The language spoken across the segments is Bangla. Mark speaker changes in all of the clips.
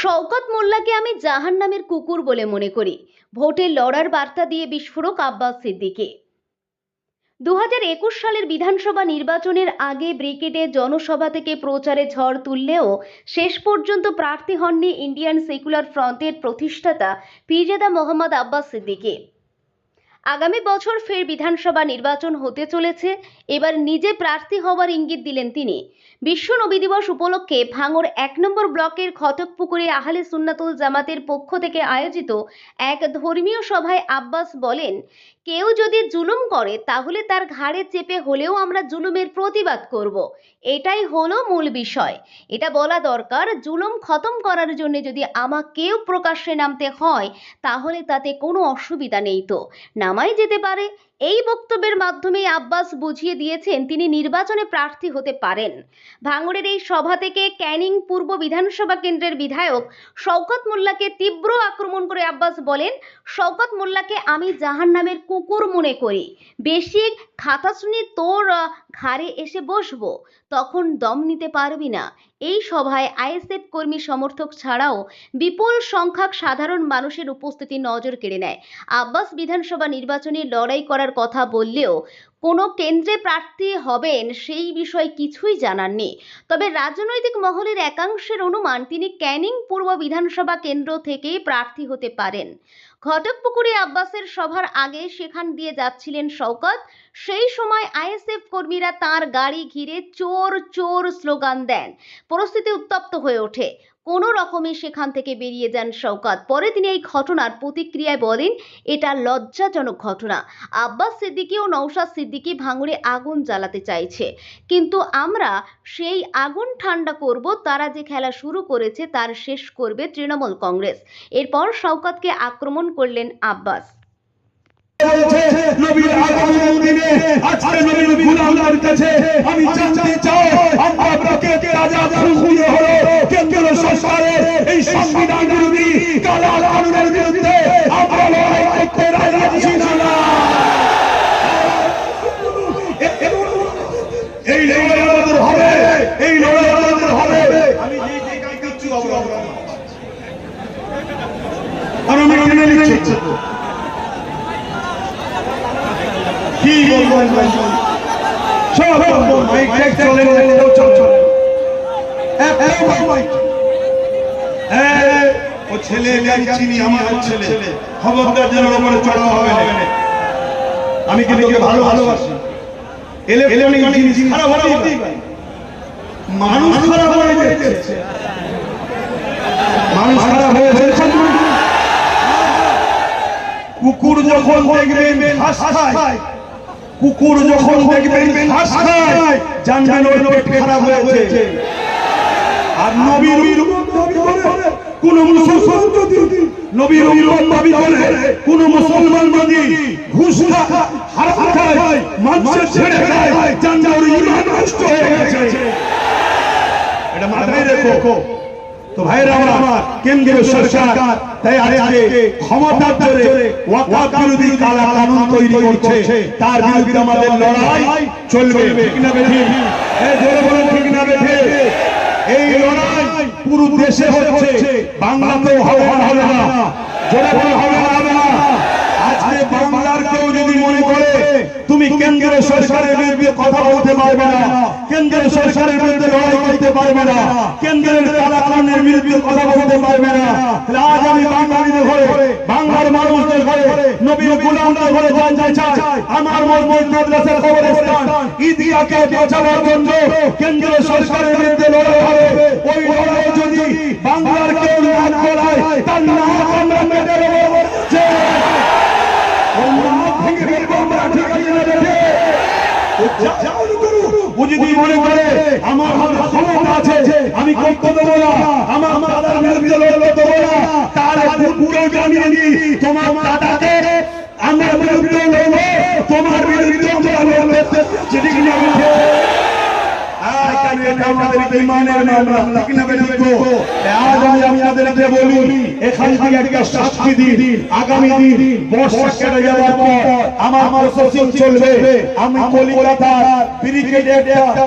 Speaker 1: শওকত মোল্লাকে আমি জাহান নামের কুকুর বলে মনে করি। ভোটে লড়ার বার্তা দিয়ে বিস্ফোরক আব্বাস সিদ্দিকে। দু হাজার একুশ সালের বিধানসভা নির্বাচনের আগে ব্রিকেটে জনসভা থেকে প্রচারে ঝড় তুললেও শেষ পর্যন্ত প্রার্থী হননি ইন্ডিয়ান সেকুলার ফ্রন্টের প্রতিষ্ঠাতা পিরজাদা মোহাম্মদ আব্বাস সিদ্দিকী। আগামী বছর ফের বিধানসভা নির্বাচন হতে চলেছে। এবার নিজে প্রার্থী হওয়ার ইঙ্গিত দিলেন তিনি। বিশ্ব নবী দিবস উপলক্ষে ভাঙড় এক নম্বর ব্লকের খতকপুকুরে আহলে সুন্নাতুল জামাতের পক্ষ থেকে আয়োজিত এক ধর্মীয় সভায় আব্বাস বলেন, কেউ যদি জুলুম করে, তাহলে তার ঘাড়ে চেপে হলেও আমরা জুলুমের প্রতিবাদ করব। এটাই হলো মূল বিষয়। এটা বলা দরকার, জুলুম খতম করার জন্য যদি আমাকেও প্রকাশ্যে নামতে হয়, তাহলে তাতে কোনো অসুবিধা নেই তো। নামাই যেতে পারে। এই বক্তব্যের মাধ্যমে আব্বাস বুঝিয়ে দিয়েছেন তিনি নির্বাচনে প্রার্থী হতে পারেন। ভাঙড়ের এই সভা থেকে ক্যানিং পূর্ব বিধানসভা কেন্দ্রের বিধায়ক শওকত মোল্লাকে তীব্র আক্রমণ করে আব্বাস বলেন, শওকত মোল্লাকে আমি জাহান নামের কুকুর মনে করি। বেশি খাতা শুনি তোর ঘাড়ে এসে বসবো। তখন দম নিতে পারবি না এই সভায় আইএসএফ কর্মী সমর্থক ছাড়াও বিপুল সংখ্যক সাধারণ মানুষের উপস্থিতি নজর কেড়ে নেয়। আব্বাস বিধানসভা নির্বাচনে লড়াই করার কথা বললেও কোনো কেন্দ্রে প্রার্থী হবেন সেই বিষয়ে কিছুই জানাননি তবে রাজনৈতিক মহলের একাংশের অনুমান, তিনি ক্যানিং পূর্ব বিধানসভা কেন্দ্র থেকেই প্রার্থী হতে পারেন। ঘটকপুকুরে আব্বাসের সভার আগে সেখান দিয়ে যাচ্ছিলেন শওকত। সেই সময় আইএসএফ কর্মীরা তার গাড়ি ঘিরে চোর চোর স্লোগান দেন। পরিস্থিতি উত্তপ্ত হয়ে ওঠে। কোনো রকমে সেখান থেকে বেরিয়ে যান শওকত। পরে তিনি এই ঘটনার প্রতিক্রিয়ায় বলেন, এটা লজ্জাজনক ঘটনা। আব্বাস সিদ্দিকী ও নৌশাদ সিদ্দিকী ভাঙড়ে আগুন জ্বালাতে চাইছে। কিন্তু আমরা সেই আগুন ঠান্ডা করব, তারা যে খেলা শুরু করেছে তার শেষ করবে তৃণমূল কংগ্রেস। এরপর শওকতকে আক্রমণ করলেন আব্বাস।
Speaker 2: বলছে নবীর আগামী দিনে। আজকে নবীর গুলামদের কাছে আমি জানতে চাই, আমরা কে কে রাজা খুঁজে হলো কেন্দ্র সরকারের এই সংবিধান বিরোধী কালা কানুনের বিরুদ্ধে আমরা লড়াই করতে রাজি না না? এই লড়াই আমাদের হবে এই লড়াই আমাদের হবে আমি যে যে কাজ করছি অবলম্বন আর আমি মেনে নিচ্ছি কি বলবেন সব চল ও ছেলে আমি চিনি আমার ছেলে। খবরদার যেন ওপরে চড়া হবে না। আমি কিন্তু ভালো ভালোবাসি। ইলেকট্রনিক জিনিস খারাপ হতেই পারে। মানুষ খারাপ হয়ে যাচ্ছে মানুষ খারাপ হয়ে যাচ্ছে কুকুর যখন দেখবেন ঘাস খায় কুকুর যখন দেখবেন ঘাস খায় জানবেন ওর পেট খারাপ হয়েছে। আর নবীর কোন মুসলমান যদি নবীর নবী বলে কোন মুসলমান যদি ঘুষ খা হারাম খায় মানুষের ছেড়ে খায় জানবেন ওর ঈমান নষ্ট হয়ে গেছে। এটা মাথায় রেখো। তো ভাইরা আমার কেন্দ্রীয় সরকার তাই আজকে ক্ষমতার জোরে ওয়াকাফ বিরোধী কালা কানুন তৈরি করছে। তার বিরুদ্ধে আমাদের লড়াই চলবে। ঠিক না বেঠে? এই জোরে বলেন ঠিক না বেঠে? এই লড়াই পুরো দেশে হচ্ছে। বাংলাতেও হবে না। হবে না। জোরে বলে হবে না। কেন্দ্রীয় সরকারের বিরুদ্ধে কথা বলতে পারবে না। কেন্দ্রীয় সরকারের বিরুদ্ধে লড়াই করতে পারবে না। কেন্দ্রের কালাকানের বিরুদ্ধে কথা বলতে পারবে না। আজ আমি বাঙালিদের ঘরে, বাংলার মানুষদের ঘরে, নবীর গুলামদের ঘরে জানতে চাই। আমার মজবুত মাদ্রাসার কবরস্থান ঈদগাহকে বাঁচানোর জন্য কেন্দ্রীয় সরকারের বিরুদ্ধে লড়াই হবে। ওই লড়াই যদি বাংলার কেউ না করায়, তার নাম আমরা মেটে দেবো ভেঙে ফেলব আমরা, ঠিক আছে? না? ও যদি মনে করে, আমার হাতে ক্ষমতা আছে, আমি করতে দেবো না, আমার দাদার বিরুদ্ধে লড়তে দেবো না, তার পুরো জানিয়ে দিই তোমার দাদাকে আমার বিরুদ্ধে লড়বো, তোমার বিরুদ্ধে আমরা লড়বো যদি বলছে আমাদের ইমানের মামলা ঠিক না বেঠিক আজ আমি আপনাদেরকে বলি এখান থেকে একটা শাস্তি দিন। আগামী দিন বর্ষা কেটে যাওয়ার পর আমার প্রশাসন চলবে। আমি কলিকাতার ব্রিগেডে একটা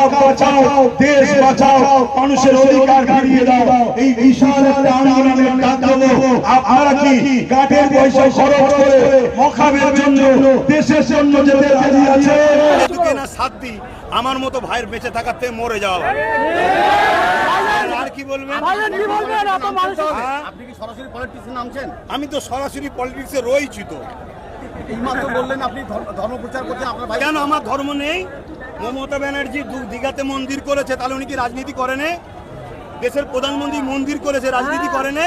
Speaker 2: বাঁচাও দেশ বাঁচাও মানুষের অধিকার ফিরিয়ে দাও। এই বিশাল একটা আন্দোলনের ডাক দেবো। আপনারা কি গাটের পয়সা খরচ করে মখাবের জন্য দেশের জন্য যেতে রাজি আছে
Speaker 3: যদি না সাথ দিই আমার মতো ভাইয়ের বেঁচে থাকাতে মরে যাওয়া ভালো। আর কি বলবেন? হ্যাঁ?
Speaker 4: আপনি কি সরাসরি পলিটিক্সে নামছেন?
Speaker 3: আমি তো সরাসরি পলিটিক্সে রয়েছি তো।
Speaker 4: এইমাত্র বললেন আপনি ধর্ম- প্রচার করছেন আপনার ভাই
Speaker 3: কেন আমার ধর্ম নেই? মমতা ব্যানার্জি দু দীঘাতে মন্দির করেছে তাহলে উনি কি রাজনীতি করেন দেশের প্রধানমন্ত্রী মন্দির করেছে রাজনীতি করেন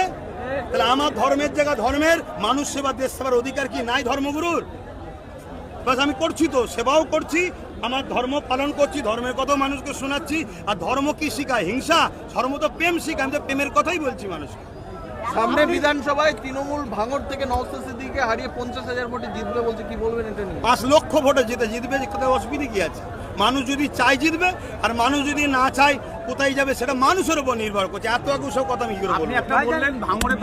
Speaker 3: তাহলে আমার ধর্মের জায়গা ধর্মের মানুষ সেবা দেশ সেবার অধিকার কি নাই ধর্মগুরুর? বাস আমি করছি তো সেবাও করছি আমার ধর্ম পালন করছি ধর্মের কথা মানুষকে শোনাচ্ছি আর ধর্ম কি শিখায়? হিংসা? ধর্ম তো প্রেম শিখায় আমি তো প্রেমের কথাই বলছি মানুষকে।
Speaker 5: সামনে বিধানসভায় তৃণমূল ভাঙড় থেকে নওসাদ সিদ্দিকীকে হারিয়ে পঞ্চাশ হাজার ভোটে জিতবে বলছে কি বলবেন এটা নিয়ে?
Speaker 3: পাঁচ লক্ষ ভোটে জিতে জিতবে যে কোথায় অসুবিধা কি আছে? মানুষ যদি চাই জিতবে আর মানুষ যদি না চায় কোথায় যাবে সেটা মানুষের উপর নির্ভর করছে। এত এত সব কথা আমি কি করে
Speaker 4: আপনি
Speaker 3: বলব?
Speaker 4: একটা বললেন ভাঙড়ে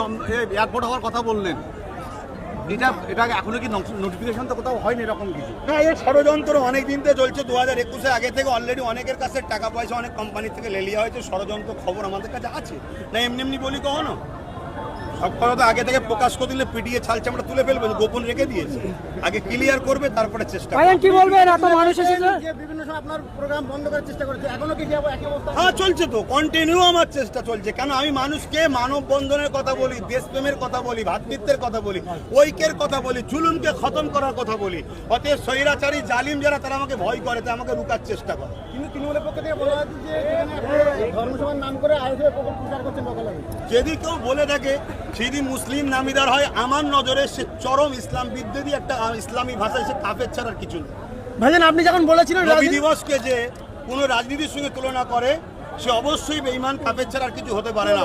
Speaker 4: এয়ারপোর্ট হওয়ার কথা বললেন। এটা এটা এখনও কি নোটিফিকেশন তো কোথাও হয়নি এরকম কিছু?
Speaker 3: না, এই ষড়যন্ত্র অনেক দিন থেকে চলছে। দু হাজার একুশে আগে থেকে অলরেডি অনেকের কাছে টাকা পয়সা অনেক কোম্পানি থেকে লেলিয়া হয়েছে। ষড়যন্ত্র খবর আমাদের কাছে আছে। না, এমনি এমনি বলি কখনো? তো আগে থেকে প্রকাশ করে দিলে পিটিয়ে ছালছে আমরা তুলে ফেলব গোপন রেখে দিয়েছে। আগে ক্লিয়ার করবে তারপরে চেষ্টা।
Speaker 6: ভাইজান কি বলবেন? এত মানুষ এসেছে।
Speaker 4: বিভিন্ন সময় আপনার প্রোগ্রাম বন্ধ করার চেষ্টা করেছে। এখনও কি একই অবস্থা?
Speaker 3: হ্যাঁ চলছে তো। কন্টিনিউ আমার চেষ্টা চলছে। কেন? আমি মানুষকে মানব বন্ধনের কথা বলি দেশপ্রেমের কথা বলি ভ্রাতৃত্বের কথা বলি ঐক্যের কথা বলি জুলুমকে খতম করার কথা বলি। অতএব স্বৈরাচারী জালিম যারা তারা আমাকে ভয় করে তাই আমাকে রুকার চেষ্টা করে।
Speaker 4: কিন্তু তৃণমূলের পক্ষ থেকে বলা হচ্ছে যে ধর্মসভার নাম করে আয়োজনের প্রচার করছেন
Speaker 3: যদি কেউ বলে থাকে যদি মুসলিম নামিদার হয় আমার নজরে সে চরম ইসলাম বিদ্বেষী একটা ইসলামী ভাষায় সে কাফের ছাড়ার কিছু নেই।
Speaker 6: ভাইজান আপনি যখন বলেছিলেন রবি
Speaker 3: দিবসকে যে কোনো রাজনীতির সঙ্গে তুলনা করে সে অবশ্যই বেইমান কাপের ছাড়ার আর কিছু হতে পারে না।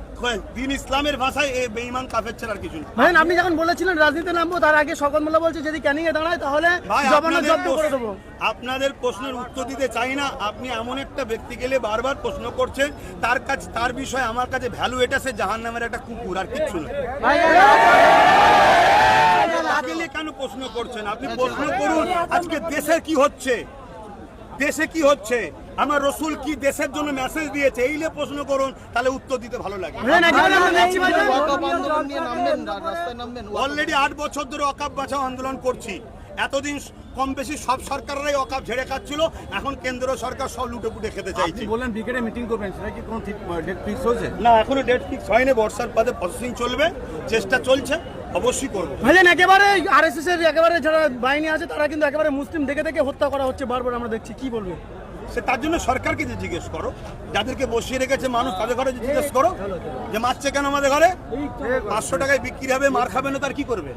Speaker 3: দিন ইসলামের ভাষায় এ বেঈমান কাফের ছাড়া আর কিছু না।
Speaker 6: ভাইজান আপনি যখন বলেছিলেন রাজনীতি নামবো তার আগে শকত মোল্লা বলছে যদি ক্যানিং এ দাঁড়ায় তাহলে
Speaker 3: ভাই আপনাদের
Speaker 6: জব্দ করে দেবো।
Speaker 3: আপনাদের প্রশ্নের উত্তর দিতে চাই না। আপনি এমন একটা ব্যক্তি গেলে বারবার প্রশ্ন করছেন তার কাছে তার বিষয়ে আমার কাছে ভ্যালু এটা সে জাহান নামের একটা কুকুর আর কিচ্ছু না। নিয়ে কেন প্রশ্ন করছেন? আপনি প্রশ্ন করুন আজকে দেশের কি হচ্ছে? দেশে কি হচ্ছে? আমার রসুল কি দেশের জন্য মেসেজ দিয়েছে এই নিয়ে প্রশ্ন করুন তাহলে উত্তর দিতে ভালো লাগে। অলরেডি আট বছর ধরে অকাপ বাঁচাও আন্দোলন করছি। এতদিন কম বেশি সব সরকাররাই অকাপ ঝেড়ে খাচ্ছিল এখন কেন্দ্র সরকার সব লুটে পুটে খেতে চাইছে।
Speaker 4: আপনি বললেন ব্রিগেডে মিটিং করবেন সেটা কি কোনো ঠিক ডেট ফিক্স হয়েছে?
Speaker 3: না এখনও ডেট ফিক্স হয়নি বর্ষার বাদে প্রসেসিং চলবে চেষ্টা চলছে অবশ্যই করব।
Speaker 6: ভাইজান একেবারে আরএসএস এর একেবারে যারা বাহিনী আছে তারা কিন্তু একেবারে মুসলিম দেখে দেখে হত্যা করা হচ্ছে বারবার আমরা দেখছি কি বলবে?
Speaker 3: সে তার জন্য সরকারকে যে জিজ্ঞেস করো, যাদেরকে বসিয়ে রেখেছে মানুষ, তাদের ঘরে জিজ্ঞেস করো, যে মারছে কেন আমাদের ঘরে? পাঁচশো টাকায় বিক্রি হবে, মার খাবে না, তার কি করবে?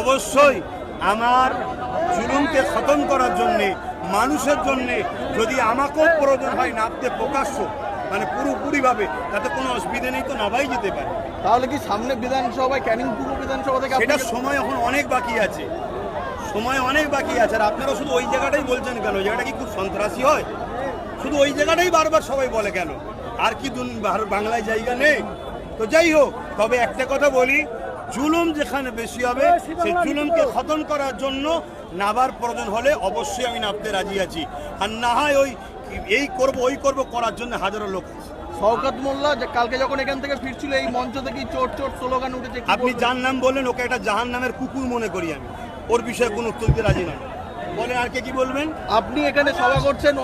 Speaker 3: অবশ্যই আমার জুলুমকে খতম করার জন্যে, মানুষের জন্যে, যদি আমাকেও প্রয়োজন হয় নামতে প্রকাশ্য মানে পুরোপুরিভাবে তাতে কোনো অসুবিধা নেই তো নাবাই যেতে পারে।
Speaker 5: তাহলে কি সামনে বিধানসভায় ক্যানিং পূর্ব বিধানসভা থেকে
Speaker 3: সেটা
Speaker 5: আপনাকে-
Speaker 3: সময় এখন অনেক বাকি আছে। সময় অনেক বাকি আছে আর আপনারা শুধু ওই জায়গাটাই বলছেন কেন? ওই জায়গাটা কি খুব সন্ত্রাসী হয়? শুধু ওই জায়গাটাই বারবার সবাই বলে কেন? আর কি বাংলায় জায়গা নেই? তো যাই হোক তবে একটা কথা বলি জুলুম যেখানে বেশি হবে সেই জুলুমকে খতম করার জন্য নাবার প্রয়োজন হলে অবশ্যই আমি নামতে রাজি আছি। আর না হয় ওই এই করব ওই করব করার জন্য হাজারো লোক
Speaker 5: শওকাত মোল্লা যে কালকে যখন এখান থেকে ফিরছিল এই মঞ্চ থেকেই চোট চোট স্লোগান উঠেছে
Speaker 3: আপনি? যার নাম বললেন ওকে একটা জাহান নামের কুকুর মনে করি আমি। ওর বিষয়ে কোনো উত্তর দিতে রাজি নয়। বলেন আর কে কি বলবেন?
Speaker 5: আপনি এখানে সভা করছেন